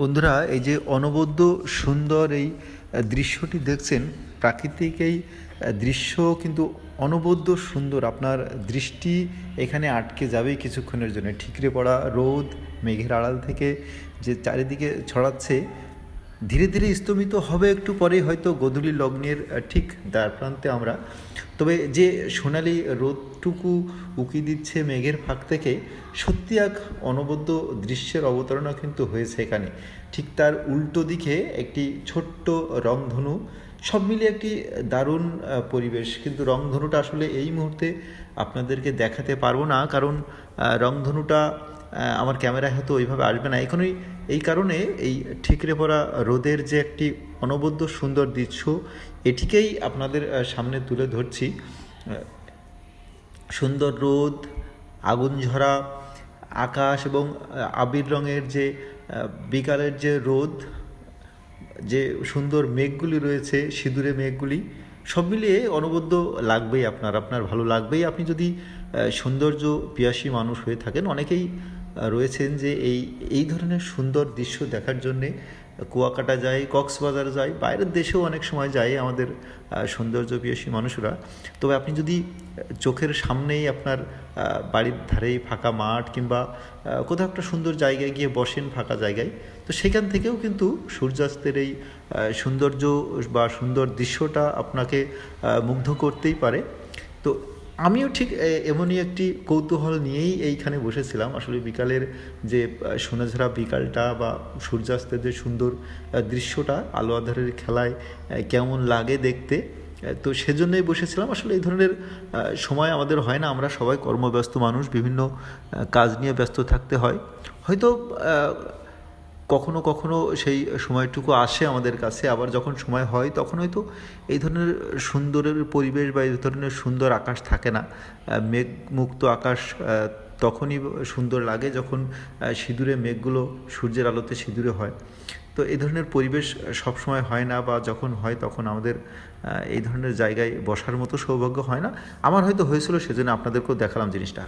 বন্ধুরা, এই যে অনবদ্য সুন্দর এই দৃশ্যটি দেখছেন, প্রাকৃতিক এই দৃশ্য কিন্তু অনবদ্য সুন্দর। আপনার দৃষ্টি এখানে আটকে যাবেই কিছুক্ষণের জন্য। ঠিকরে পড়া রোদ, মেঘের আড়াল থেকে যে চারিদিকে ছড়াচ্ছে ধীরে ধীরে স্তমিত হবে একটু পরেই, হয়তো গোধূলি লগ্নের ঠিক দ্বার প্রান্তে আমরা। তবে যে সোনালি রোদটুকু উকি দিচ্ছে মেঘের ফাঁক থেকে, সত্যি এক অনবদ্য দৃশ্যের অবতারণা কিন্তু হয়েছে এখানে। ঠিক তার উল্টো দিকে একটি ছোট্ট রংধনু, সব মিলিয়ে একটি দারুণ পরিবেশ। কিন্তু রংধনুটা আসলে এই মুহূর্তে আপনাদেরকে দেখাতে পারব না, কারণ রংধনুটা আমার ক্যামেরায় হয়তো ওইভাবে আসবে না। এখনই এই কারণে এই ঠিকরে পড়া রোদের যে একটি অনবদ্য সুন্দর দৃশ্য, এটিকেই আপনাদের সামনে তুলে ধরছি। সুন্দর রোদ, আগুন ঝরা, আকাশ এবং আবির রঙের যে বিকালের যে রোদ, যে সুন্দর মেঘগুলি রয়েছে, সিঁদুরে মেঘগুলি, সব মিলিয়ে অনবদ্য লাগবেই আপনার আপনার ভালো লাগবেই। আপনি যদি সৌন্দর্য পিয়াসী মানুষ হয়ে থাকেন, অনেকেই রয়েছেন যে এই এই ধরনের সুন্দর দৃশ্য দেখার জন্যে কুয়াকাটা যায়, কক্সবাজার যায়, বাইরের দেশেও অনেক সময় যায় আমাদের সৌন্দর্য পিয়াসী মানুষরা। তবে আপনি যদি চোখের সামনেই আপনার বাড়ির ধারেই ফাঁকা মাঠ কিংবা কোথাও একটা সুন্দর জায়গায় গিয়ে বসেন ফাঁকা জায়গায়, তো সেখান থেকেও কিন্তু সূর্যাস্তের এই সৌন্দর্য বা সুন্দর দৃশ্যটা আপনাকে মুগ্ধ করতেই পারে। তো আমিও ঠিক এমনই একটি কৌতূহল নিয়েই এইখানে বসেছিলাম। আসলে বিকালের যে সোনাঝরা বিকালটা বা সূর্যাস্তের যে সুন্দর দৃশ্যটা, আলো আধারের খেলায় কেমন লাগে দেখতে তো সেজন্যই বসেছিলাম। আসলে এই ধরনের সময় আমাদের হয় না। আমরা সবাই কর্মব্যস্ত মানুষ, বিভিন্ন কাজ নিয়ে ব্যস্ত থাকতে হয়। হয়তো কখনো কখনো সেই সময়টুকু আসে আমাদের কাছে, আবার যখন সময় হয় তখন হয়তো এই ধরনের সুন্দরের পরিবেশ বা এই ধরনের সুন্দর আকাশ থাকে না। মেঘমুক্ত আকাশ তখনই সুন্দর লাগে যখন সিঁদুরে মেঘগুলো সূর্যের আলোতে সিঁদুরে হয়। তো এই ধরনের পরিবেশ সব সময় হয় না বা যখন হয় তখন আমাদের এই ধরনের জায়গায় বসার মতো সৌভাগ্য হয় না। আমার হয়তো হয়েছিল সেজন্য আপনাদেরকেও দেখালাম জিনিসটা।